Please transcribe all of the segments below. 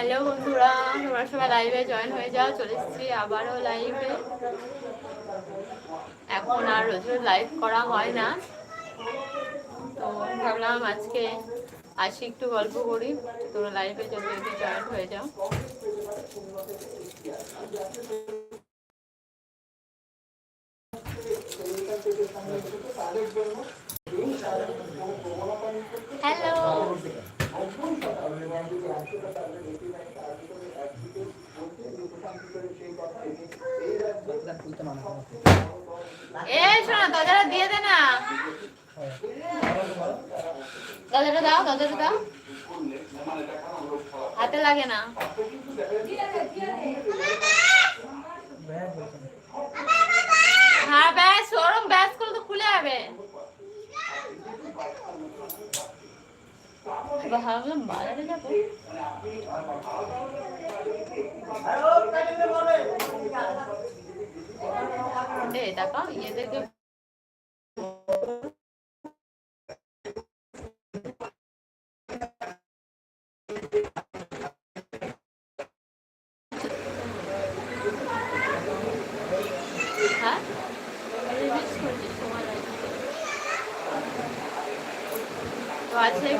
Hello বন্ধুরা, তোমরা সবাই লাইভে জয়েন হয়ে যাও, চলে এসেছি আবারও লাইভে এখন আর রোজ রোজ লাইভ করা হয় না। তো ভাবলাম আজকে আসি, একটু গল্প করি তোমরা লাইভে জলদি জলদি জয়েন হয়ে যাও। হ্যালো। এ শোনো দরজাটা দিয়ে দে না। দরজাটা দাও দরজাটা দাও। হাতে লাগে না। হ্যাঁ ব্যাস ওরম ব্যাস করে তো খুলে যাবে। ভাবলাম বাজারে যাব। এ দেখো ইয়েদেরকে হ্যাঁ মিস করছি সময় লাগছে তো আছে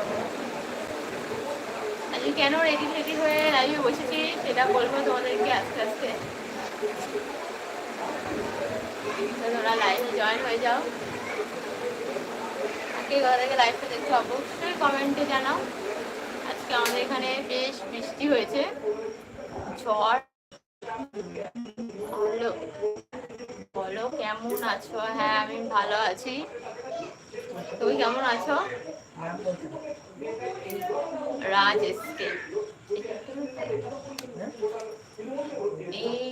আজকে কেন রেডি রেডি হয়ে লাইভে বসেছি সেটা বলব তোমাদেরকে আস্তে আস্তে তো তোমরা লাইভে জয়েন হয়ে যাও কে কোথা থেকে লাইভটা দেখছ অবশ্যই কমেন্টে জানাও। আজকে আমাদের এখানে বেশ বৃষ্টি হয়েছে। ঝড়। হলো বলো, কেমন আছো? হ্যাঁ আমি ভালো আছি। তুমি কেমন আছো? রাজ এসকে এই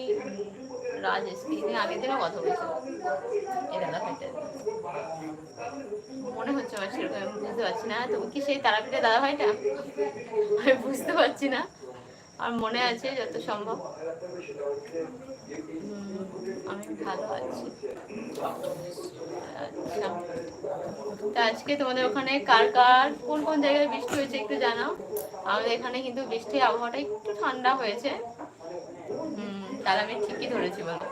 রাজ এসকে তিনি আগের দিনও কথা বলছিল এই দাদা ভাইটা মনে হচ্ছে আমার সেরকম আমি বুঝতে পারছি না। তুমি কি সেই তারাপীঠের দাদা ভাইটা? আমি বুঝতে পারছি না। আর মনে আছে যত সম্ভব। আমি ভালো আছি। আচ্ছা। তা আজকে তোমাদের ওখানে কার কার, কোন কোন জায়গায় বৃষ্টি হয়েছে একটু জানাও? আমাদের এখানে কিন্তু বৃষ্টির আবহাওয়াটা একটু ঠান্ডা হয়েছে। তাহলে আমি ঠিকই ধরেছি বলো।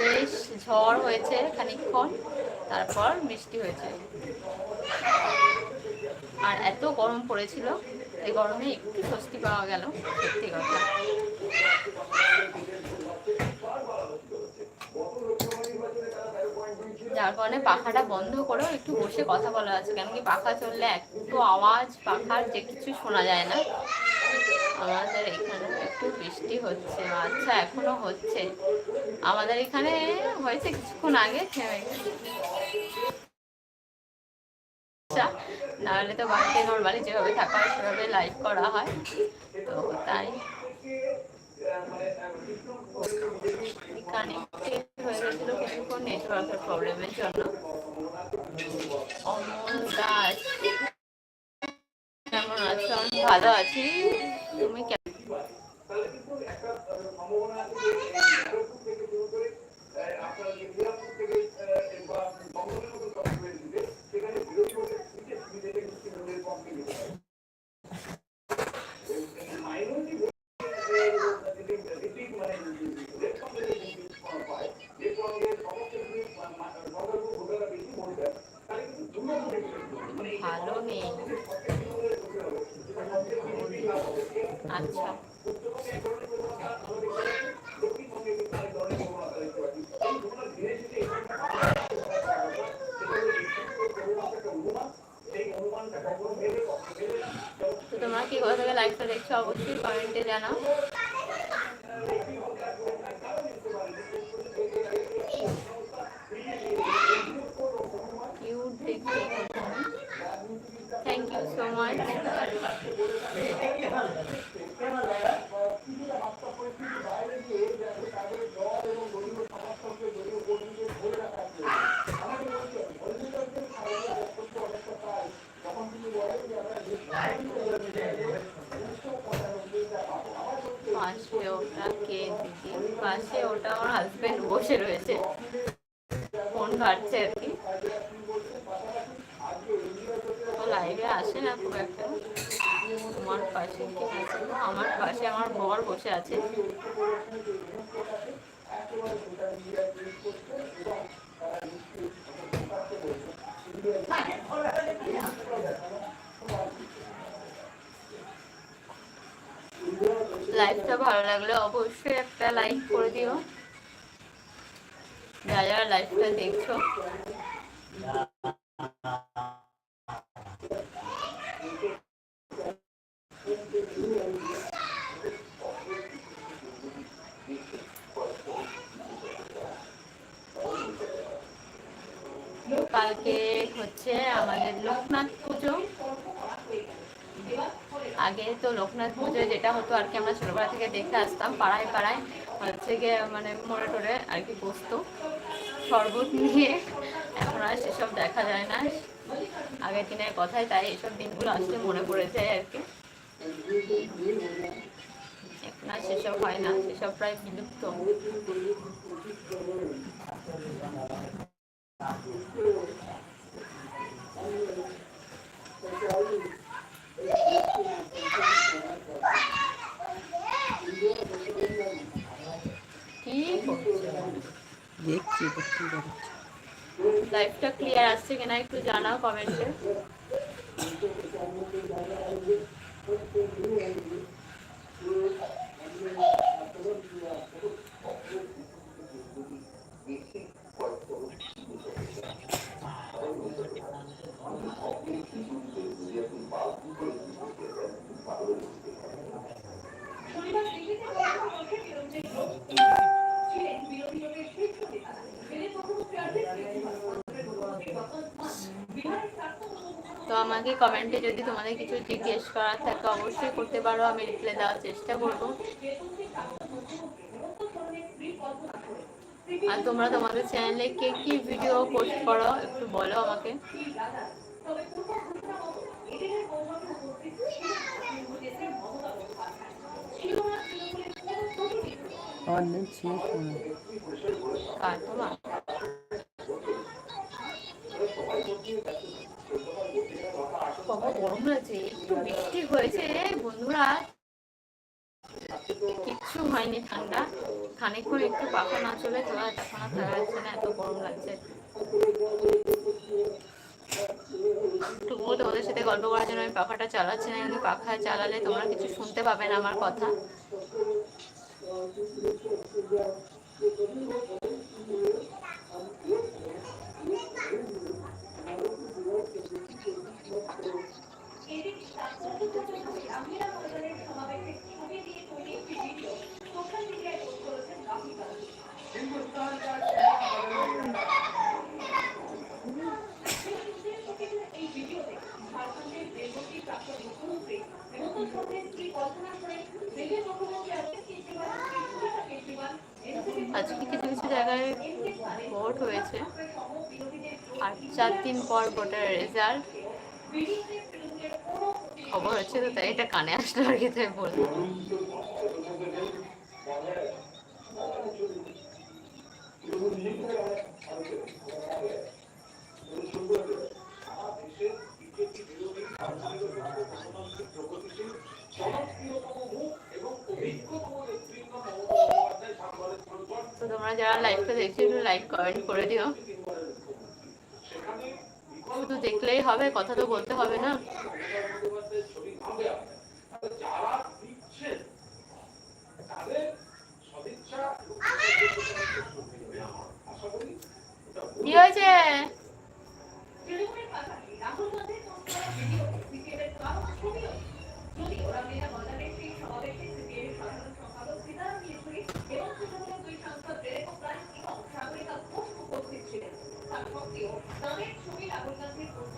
বেশ, ঝড় হয়েছে খানিকক্ষণ, তারপর বৃষ্টি হয়েছে। আর এত গরম পড়েছিল, এই গরমে একটু স্বস্তি পাওয়া গেল, সত্যি কথা। যার কারণে পাখাটা বন্ধ করেও একটু বসে কথা বলা আছে কেন কি পাখা চললে একটু আওয়াজ, পাখার যে কিছু শোনা যায় না। আমাদের এখানে একটু বৃষ্টি হচ্ছে। আচ্ছা এখনও হচ্ছে। আমাদের এখানে হয়েছে কিছুক্ষণ আগে থেমে আচ্ছা নাহলে তো বাড়িতে নর্মালি যেভাবে থাকা হয় সেভাবে লাইভ করা হয়। তো তাই। কানেক্টেড হয়ে গেছিল কিছুক্ষণ নেটওয়ার্কের প্রবলেমের জন্য অমল দাস কেমন ভালো আছি তুমি কেমন আচ্ছা। তো কি করে থেকে লাইভটা দেখছ অবশ্যই কমেন্টে জানাও কিউট দেখতে থ্যাংক ইউ সো মাচ পাশে ওটা কে দিদি পাশে ওটা আমার হাজবেন্ড বসে রয়েছে ফোন আর কি। লাইভে আসে না খুব একটা। আমার পাশে? আমার পাশে আমার বর বসে আছে। লাইভটা ভালো লাগলে অবশ্যই একটা লাইক করে দিও। যারা যারা লাইভটা দেখছ কালকে হচ্ছে আমাদের লোকনাথ পুজো। আগে তো লোকনাথ পুজো যেটা হতো আর কি, আমরা ছোটবেলা থেকে দেখতে আসতাম, পাড়ায় পাড়ায় হচ্ছে গিয়ে মানে মোড়ে টোড়ে আর কি বসতো। শরবত নিয়ে, এখন আর সেসব দেখা যায় না। আগের দিনের কথাই তাই এসব দিনগুলো আসলে মনে পড়ে যায় আর কি। এখন আর সেসব হয় না, সেসব প্রায় বিলুপ্ত কি করছ? দেখছি দেখছি যাচ্ছে লাইফটা ক্লিয়ার আসছে কিনা একটু জানাও কমেন্টে তো আমাকে কমেন্টে যদি তোমাদের কিছু জিজ্ঞেস করার থাকে অবশ্যই করতে পারো। আমি রিপ্লাই দেওয়ার চেষ্টা করব। আর তোমরা তোমাদের চ্যানেলে কে কি ভিডিও পোস্ট করো একটু বলো আমাকে। কার তোমার? বাবা গরম লাগছে একটু বৃষ্টি হয়েছে বন্ধুরা। কিচ্ছু হয়নি ঠান্ডা। খানিকক্ষণ একটু পাখা না চলে তোরা তখন আর থাকা যাচ্ছে না, এত গরম লাগছে। তবুও তোমাদের সাথে গল্প করার জন্য আমি পাখাটা চালাচ্ছি না, কিন্তু পাখা চালালে তোমরা কিছু শুনতে পাবে না আমার কথা। আজকে কিছু কিছু জায়গায় ভোট হয়েছে। আর চার দিন পর ভোটের রেজাল্ট খবর হচ্ছে তো তাই এটা কানে আসলো আর কি, তাই বললাম। তো তোমরা যারা লাইভটা দেখছ, একটু লাইক কমেন্ট করে দিও। শুধু দেখলেই হবে কথা তো বলতে হবে না। কি হয়েছে?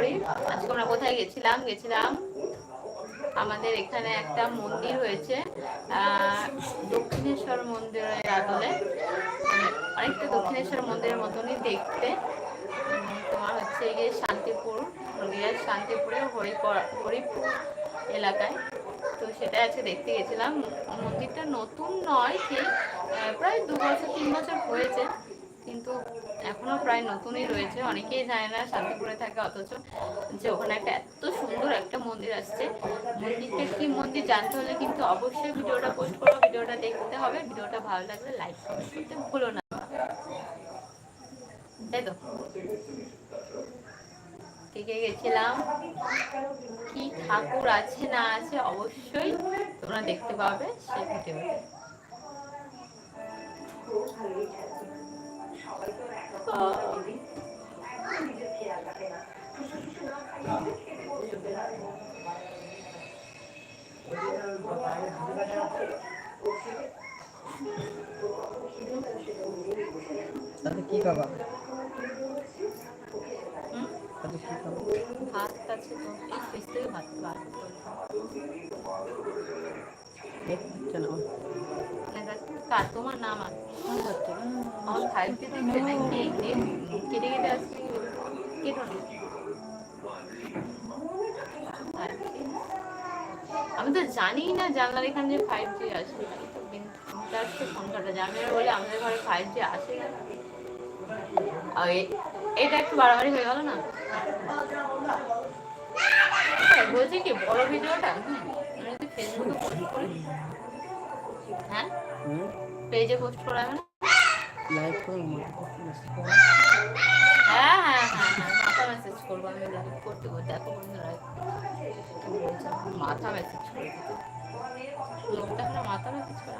করি। আজকে আমরা কোথায় গেছিলাম? গেছিলাম আমাদের এখানে একটা মন্দির হয়েছে দক্ষিণেশ্বর মন্দিরের আদলে। অনেকটা দক্ষিণেশ্বর মন্দিরের মতনই দেখতে। তোমার হচ্ছে গিয়ে শান্তিপুর, নদীয়ার শান্তিপুরে হরিপুর হরিপুর এলাকায়। তো সেটা আছে দেখতে গেছিলাম। মন্দিরটা নতুন নয়, ঠিক প্রায় দু বছর, তিন বছর হয়েছে। কিন্তু এখনও প্রায় নতুনই রয়েছে। অনেকেই জানে না শান্তিপুরে থাকে অথচ যে ওখানে একটা এত সুন্দর একটা মন্দির আসছে। মন্দিরটা কি মন্দির জানতে হলে কিন্তু অবশ্যই ভিডিওটা পোস্ট করো, ভিডিওটা দেখতে হবে। ভিডিওটা ভালো লাগলে লাইক করতে ভুলো না। তাই তো? গেছিলাম? কি ঠাকুর আছে না আছে অবশ্যই তোমরা দেখতে পাবে সেই ভিডিওতে। না। দিয়ে কেটে কেটে না আমি তো জানি না জানলার এখানে যে ফাইভ জি আসে ফোন কাটা আর বলি আমাদের ঘরে ফাইভ জি আসে কেন? এটা একটু বাড়াবাড়ি হয়ে গেল না? হ্যাঁ, বলছি কি বড় ভিডিওটা ফেসবুকে পোস্ট করি হ্যাঁ? পেজে পোস্ট করা হবে না? লাইভ করে। হ্যাঁ হ্যাঁ। হ্যাঁ হ্যাঁ মাথা মেসেজ করব আমি লাইভ করতে করতে মাথা মেসেজ করে দিতে। লোকটা এখনও মাথা মেসেজ করে?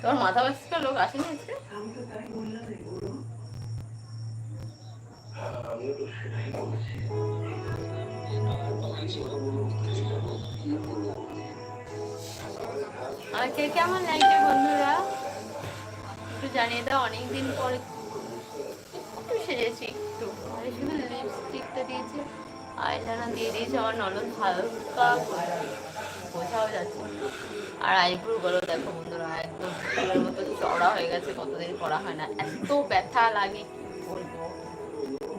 তোমার মাথা মেসেজ করে? লোক আসেনি আজকে? আমাকে কেমন লাগছে বন্ধুরা? একটু জানিয়ে দাও অনেকদিন পর একটু সেরেছি একটু। মানে শুধু লিপস্টিকটা দিয়েছি আইলাইনার দিয়ে দিয়েছি আমার ননদ হালকা। বোঝাও যাচ্ছে। আর দেখো বন্ধুরা একদম ফুলের মতো চড়া হয়ে গেছে কতদিন করা হয় না। এত ব্যথা লাগে কি বলব?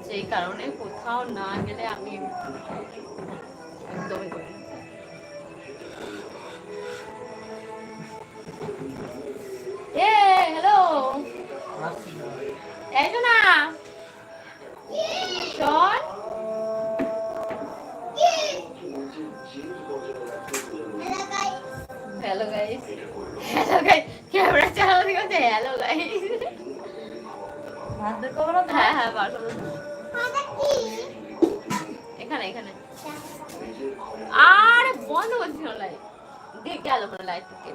যেই কারণে কোথাও না গেলে আমি একদমই করি। হ্যালো এই না হ্যালো গাইস ক্যামেরা চালানো দিকে হ্যালো গাইস হ্যাঁ হ্যাঁ বার করো। এখানে এখানে। আরে বন্ধ করছিল লাইট দেখ গেল মনে লাইট থেকে।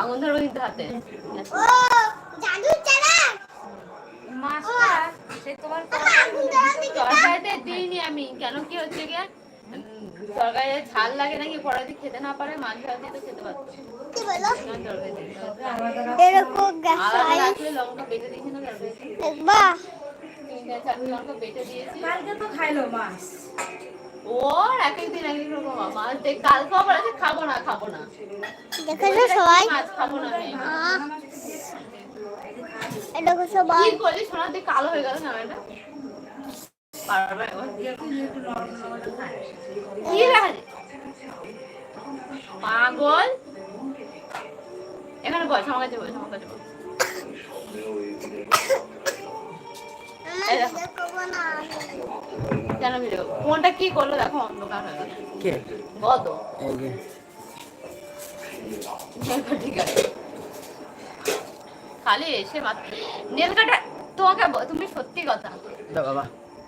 আগুন ধরবো কিন্তু হাতে। মাছটা সে তোমার তরকারিতে দিইনি আমি। কেন কি হচ্ছে গিয়ে উম, ঝাল লাগে নাকি? পরে যদি খেতে না পারে মাছ দিয়ে তো খেতে পারতো কেন তরকারি দিতে হবে? এরকম লঙ্কা বেটে দিয়েছি না তরকারিতে? দেখবা চারটে লঙ্কা বেটে দিয়েছি। কালকে তো খাইলো মাছ। ওর এক এক এক এক রকম মাছ। দেখ কালকে আবার আছে খাব না খাব না। দেখেছ সবাই? মাছ খাব না সবাই? কি করলি? দিকে কালো হয়ে গেল না এটা বারবার একবার। কি দেখা যায়? পাগল? এখানে আমার কাছে আমার কাছে করব না কেন ভিডিও ফোনটা কি করল দেখো অন্ধকার হয়ে গেল। কে? কত এই যে। ঠিক আছে। খালি এসে মাত্র নেল কাটা তোমাকে তুমি সত্যি কথা। দাও বাবা।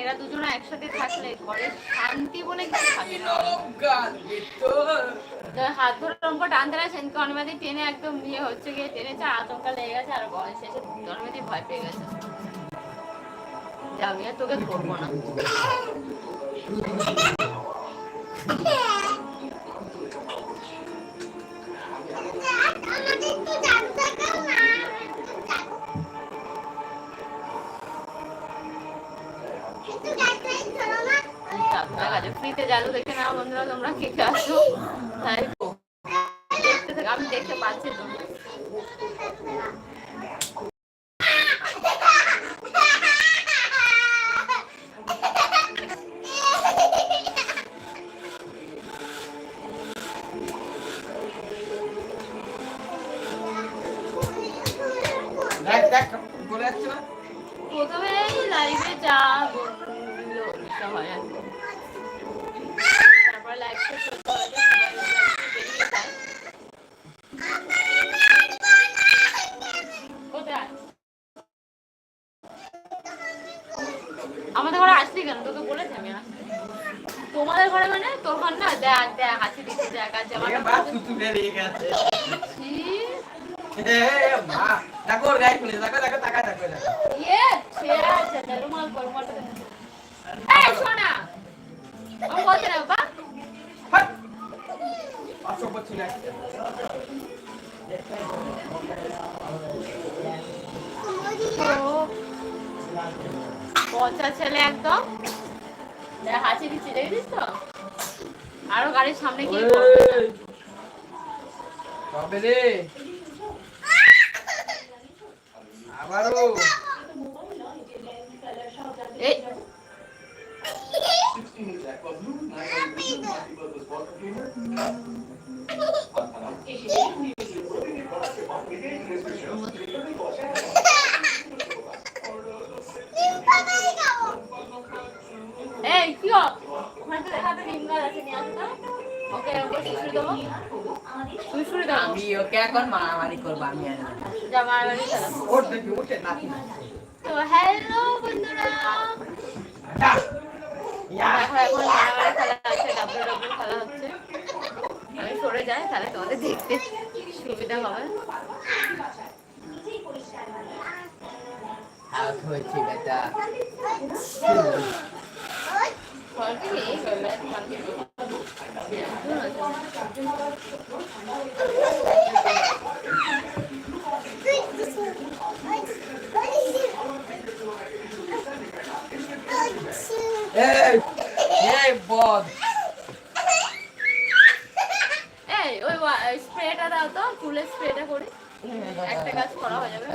এরা দুজনে একসাথে থাকলে ঘরে শান্তি বলে হাত ধরে রম্প টানতে না অনুমতি টেনে একদম নিয়ে হচ্ছে গিয়ে টেনেছে আতঙ্কা লেগে গেছে আর বয়স শেষে অনুমতি ভয় পেয়ে গেছে। আমি আর তোকে ধরবো না। ফ্রিতে জানো দেখে না বন্ধুরা তোমরা কে কে আসো। তাই তো। আমি দেখতে পাচ্ছি তো প্রথমে লাইভে যা বলল হয় আর বেরিয়ে। কোথায়? আমাদের ঘরে আসলি কেন তোকে বলেছি আমি আসতে। তোমাদের ঘরে মানে তোর ঘর না দেখ দেখ হাসি দিচ্ছে দেখ আর জামাটা পচা ছেলে একদম। দেখ, হাসি দিচ্ছি দেখেছিস তো? আরও গাড়ির সামনে গিয়ে। রে? আবারও। এই। এই দেবো শুশুড়ি দেবো আমি ওকে এখন মারামারি করব আমি আর যা মারামারি খেলা ওর দেখি উঠে নাকি তো হ্যালো বন্ধুরা। ইয়া। এখন এখন মারামারি খেলা আছে ডাব্লিউ ডাব্লিউ খেলা হচ্ছে। আমি সরে যাই তাহলে তোমাদের দেখতে সুবিধা হবে। আউট হয়েছে বেটা। ফল কি? এই এই ওই স্প্রেটা দাও তো ফুলের স্প্রেটা করে। একটা কাজ করা হয়ে যাবে।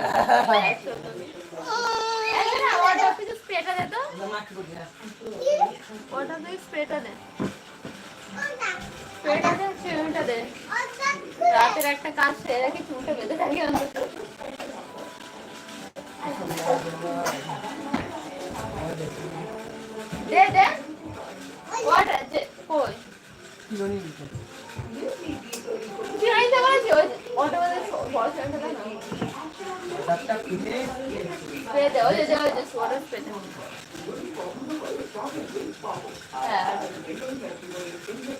কিছু স্প্রেটা দে তো। ওটা তুই স্প্রেটা দে। দে দে। রাতের একটা কাজ সেরে রাখি চুনটা বেঁধে থাকি অন্তত। দে দে। ওটা যে কই? তুই আইতে বলেছি? ওই বড় না? ডাক্তার দে যে ওই যে সোয়াটার স্প্রে দে হ্যাঁ।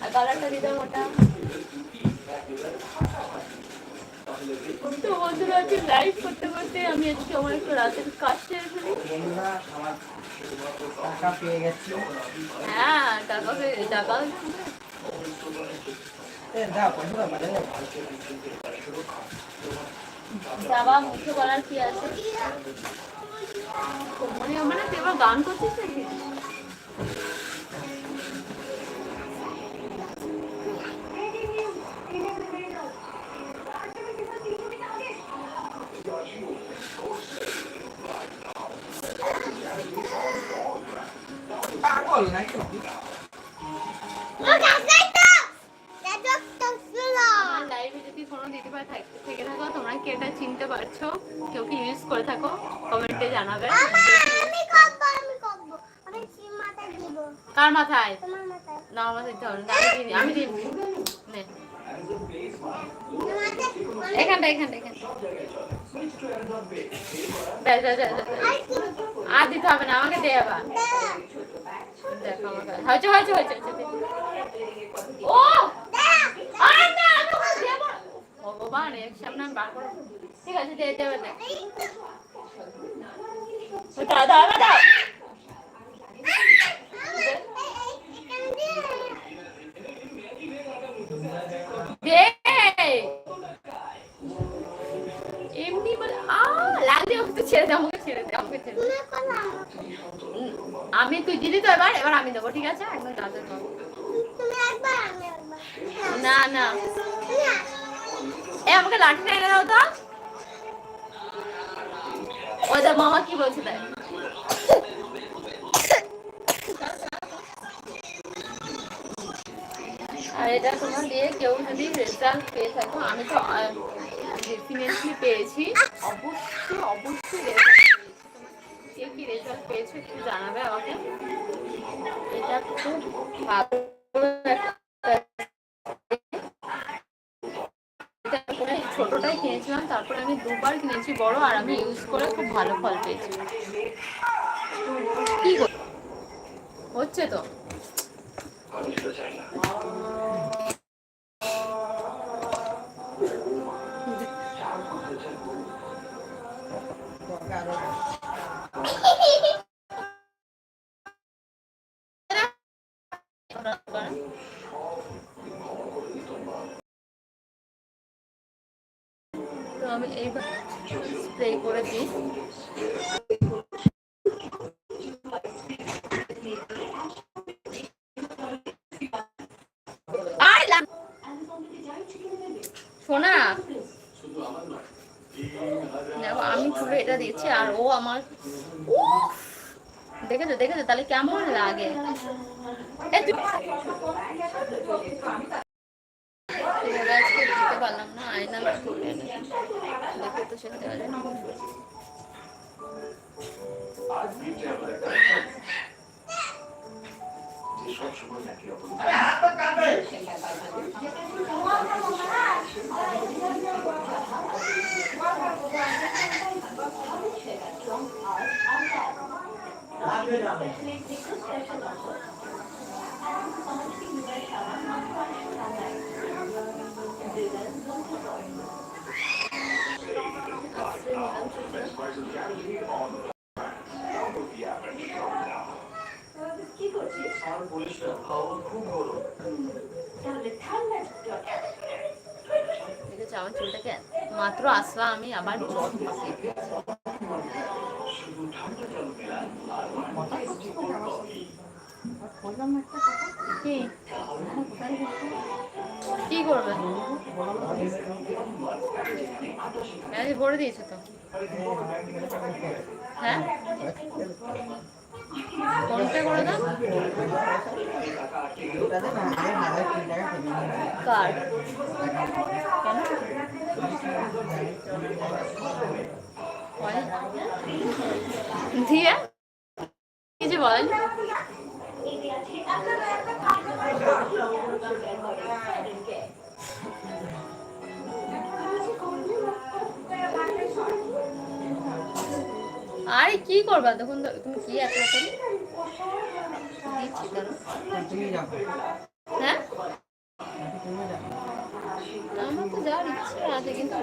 আর কালারটা দিতে মোটা তো বন্ধুরা আজকে লাইভ করতে করতে আমি আজকে আমার একটু রাতের কাজ সেরে ফেলি। টাকা পেয়ে গেছি। হ্যাঁ টাকা পেয়ে টাকা বাজারে যাবা মুখে বলার কি আছে? মানে মানে তুই এবার গান করছিস নাকি? এখানটা। আর দিতে হবে না আমাকে দে আবার দেখো আমাকে হয়েছে হয়েছে হয়েছে ও। ভগবান সামনে বার ঠিক আছে দে দেবে দে এমনি বলে আ লাগলে ওকে ছেড়ে দে আমাকে ছেড়ে দে আমাকে ছেড়ে দে। আমি তুই দিলি তো এবার এবার আমি দেবো ঠিক আছে? একদম পাবো একবার না না। এ আমাকে লাঠিটা এনে দাও তো। ওই মামা কি বলছে দেখ আর এটা তোমার দিয়ে কেউ যদি রেজাল্ট পেয়ে থাকো আমি তো ডেফিনেটলি পেয়েছি। অবশ্যই অবশ্যই রেজাল্ট পেয়েছি। কে কি রেজাল্ট পেয়েছ একটু জানাবে আমাকে। এটা খুব ভালো ছোটটাই কিনেছিলাম তারপরে আমি দুবার কিনেছি বড় আর আমি ইউজ করে খুব ভালো ফল পেয়েছি। কি হচ্ছে তো? এটা দিচ্ছি আর ও আমার! দেখেছ দেখেছ? তাহলে কেমন লাগে? দেখেছ আমার চুলটাকে মাত্র আসলাম আমি আবার কি করবে? করে দিয়েছ তো। হ্যাঁ? ফোনপে করে দাও। কার? হয়? দিয়ে? কিছু বলেন আরে কি করবা? তখন তুমি কি এত রকম? দিচ্ছি কেন তুমি যাও। হ্যাঁ আমার তো যাওয়ার ইচ্ছে আছে কিন্তু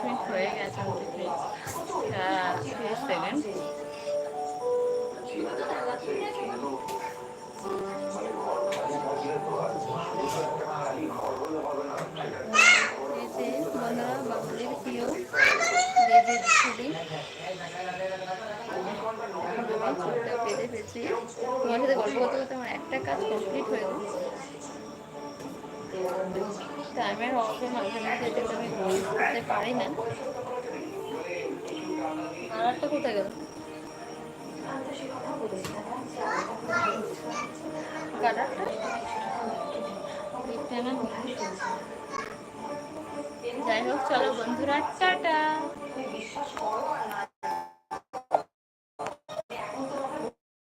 মিনিট হয়ে গেছে তিরিশ সেকেন্ড বাবুলির প্রিয় দেবীর ছবি ছবিটা পেতে পেয়েছি তোমার একটা কাজ কমপ্লিট হয়ে গেল টাইমের অভাবে মাঝে মাঝে এটাকে আমি হোল্ড করতে পারি না আর একটা কোথায় গেল যাই হোক, চলো বন্ধুরা, টাটা।